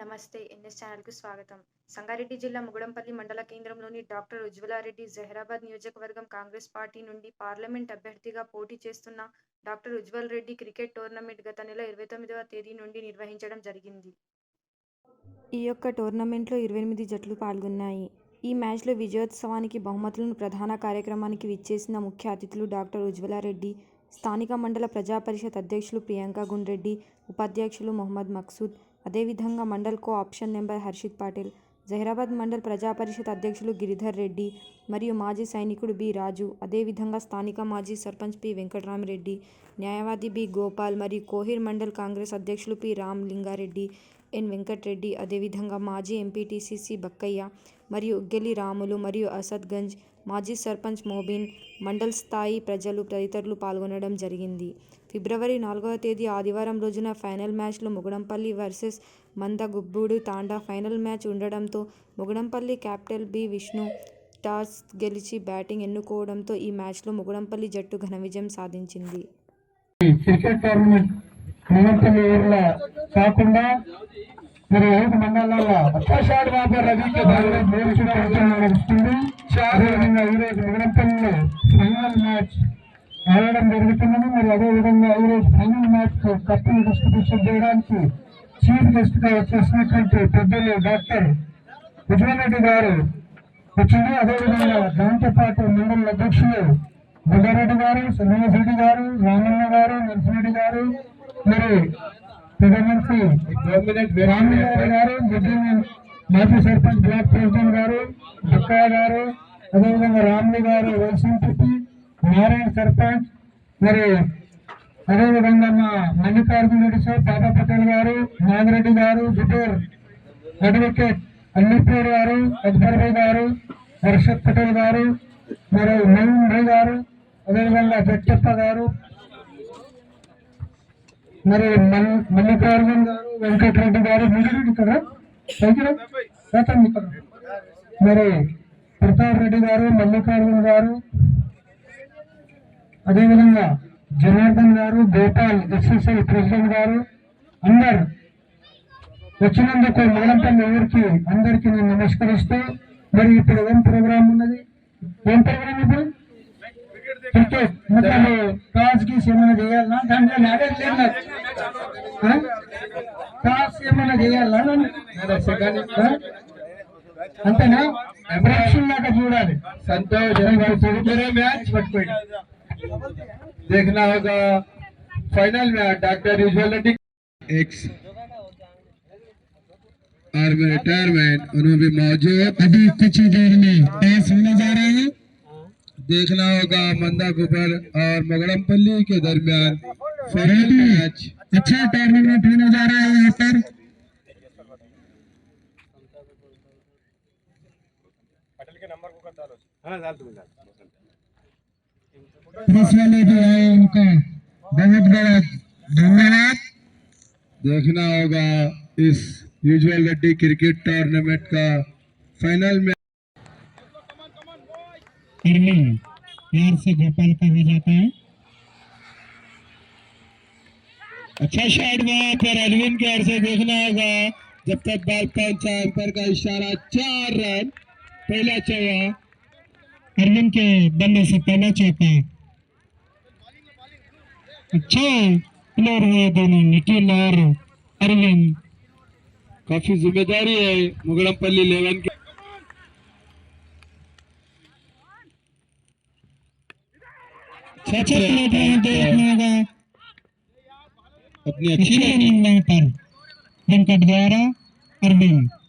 నమస్తే ఎన్ఎస్ ఛానల్కు స్వాగతం. సంగారెడ్డి జిల్లా ముగుడంపల్లి మండల కేంద్రంలోని డాక్టర్ ఉజ్వలారెడ్డి జహీరాబాద్ నియోజకవర్గం కాంగ్రెస్ పార్టీ నుండి పార్లమెంట్ అభ్యర్థిగా పోటీ చేస్తున్న doctor Ujwal Reddy cricket tournament గత నెల ఇరవై తొమ్మిదవ తేదీ నుండి నిర్వహించడం జరిగింది. ఈ యొక్క టోర్నమెంట్లో ఇరవై ఎనిమిది జట్లు పాల్గొన్నాయి. ఈ మ్యాచ్లో విజయోత్సవానికి బహుమతులను ప్రధాన కార్యక్రమానికి విచ్చేసిన ముఖ్య అతిథులు డాక్టర్ ఉజ్వలారెడ్డి స్థానిక మండల ప్రజా పరిషత్ అధ్యక్షులు ప్రియాంక గుండ్రెడ్డి ఉపాధ్యక్షులు మొహమ్మద్ మక్సూద్ అదేవిధంగా mandal co option member Harshit Patil Zaheerabad Mandal Praja Parishad అధ్యక్షులు గిరిధర్ రెడ్డి మరియు మాజీ సైనికుడు బి రాజు అదేవిధంగా స్థానిక మాజీ సర్పంచ్ పి వెంకటరామరెడ్డి న్యాయవాది బి గోపాల్ మరియు కోహిర్ మండల్ కాంగ్రెస్ అధ్యక్షులు పి రామ్ లింగారెడ్డి ఎన్ వెంకట్రెడ్డి అదేవిధంగా మాజీ ఎంపీటీసీసీ బక్కయ్య మరియు ఉగ్గెలి రాములు మరియు అసద్గంజ్ మాజీ సర్పంచ్ మోబిన్ మండల్ స్థాయి ప్రజలు తదితరులు పాల్గొనడం జరిగింది. ఫిబ్రవరి నాలుగవ తేదీ ఆదివారం రోజున ఫైనల్ మ్యాచ్లో Mugadampalli versus Mandagubbudu Thanda final match ఉండడంతో Mugadampalli capital B Vishnu toss గెలిచి బ్యాటింగ్ ఎన్నుకోవడంతో ఈ మ్యాచ్లో ముగడంపల్లి జట్టు ఘన విజయం సాధించింది. కాకుండా మరి ఐదు మండలాల్లో ఒక్కసారి బాబా రవికి మేల్చి నడుస్తుంది విధంగా ఈరోజు ముగడంపల్లిలో ఫైనల్ మ్యాచ్ ఆడడం జరుగుతున్నది. మరి అదేవిధంగా ఈరోజు ఫైనల్ మ్యాచ్ కప్పును డిస్ట్రిబ్యూషన్ చేయడానికి చీఫ్ గెస్ట్గా వచ్చేసినటువంటి పెద్దలు డాక్టర్ ఉజ్వల్ గారు వచ్చింది. అదేవిధంగా దాంతోపాటు మండల అధ్యక్షులు బుడ్డారెడ్డి గారు శ్రీనివాసరెడ్డి గారు రామన్న గారు నరసింహరెడ్డి గారు మరి ప్రధానమంత్రి రామయ్య గారు మాజీ సర్పంచ్ బ్లాక్ ప్రెసిడెంట్ గారు బుక్కయ్య గారు అదేవిధంగా రాములు గారు వైసీపీ నారాయణ సర్పంచ్ మరి అదేవిధంగా మా మల్లికార్జున రెడ్డి సార్ బాబా పటేల్ గారు నాగిరెడ్డి గారు జుబేర్ అడ్వకేట్ అల్లిపూర్ గారు అక్బర్భాయ్ గారు హర్షత్ పటేల్ గారు మరి నవీన్ భాయ్ గారు అదేవిధంగా జట్టప్ప గారు మరి మల్- మల్లికార్జున్ గారు వెంకటరెడ్డి గారు మీరు ఇక్కడ దగ్గర ఇక్కడ మరి ప్రతాప్ రెడ్డి గారు మల్లికార్జున గారు అదేవిధంగా జనార్దన్ గారు గోపాల్ ఎస్ఎస్ఎల్ ప్రెసిడెంట్ గారు అందరు వచ్చినందుకు మగలంపల్లి ఊరికి అందరికీ నేను నమస్కరిస్తూ మరి ఇప్పుడు ఏం ప్రోగ్రాం ఉన్నది? ఏం ప్రోగ్రాం ఇప్పుడు క్రికెట్. టాస్ గీస్ ఏమైనా చేయాలనా దాంట్లో నాలెడ్జ్ లేదు టాస్ ఏమైనా చేయాలా? అంతేనా? దాకా చూడాలి సంతోష్ మ్యాచ్ పట్టుకోండి देखना होगा फाइनल में doctor usual Reddy x army retirement उन्होंने भी मौजूद अभी कुछ ही देर में टॉस होने जा रहा है देखना होगा मंदा कुपर और मगड़मपल्ली के दरमियान फाइनल मैच अच्छा टूर्नामेंट होने जा रहा है यहाँ पर वाले बहुत धन्यवाद। देखना होगा इस यूजुअल रेड्डी क्रिकेट टूर्नामेंट का फाइनल में। प्यार से गोपाल का हो जाता है। अच्छा शॉट वहाँ पर अरविंद के ओर से देखना होगा। जब तक बॉल पहुँचा अंपर का इशारा, चार रन, पहला चौवा। अरविंद के बल्ले से पहला चौका अच्छा प्लेयर है दोनों निखिल और अरविंद। काफ़ी ज़िम्मेदारी है मुगड़मपल्ली इलेवन की। का अपनी अच्छी रनिंग पर। वेंकट द्वारा अरविंद।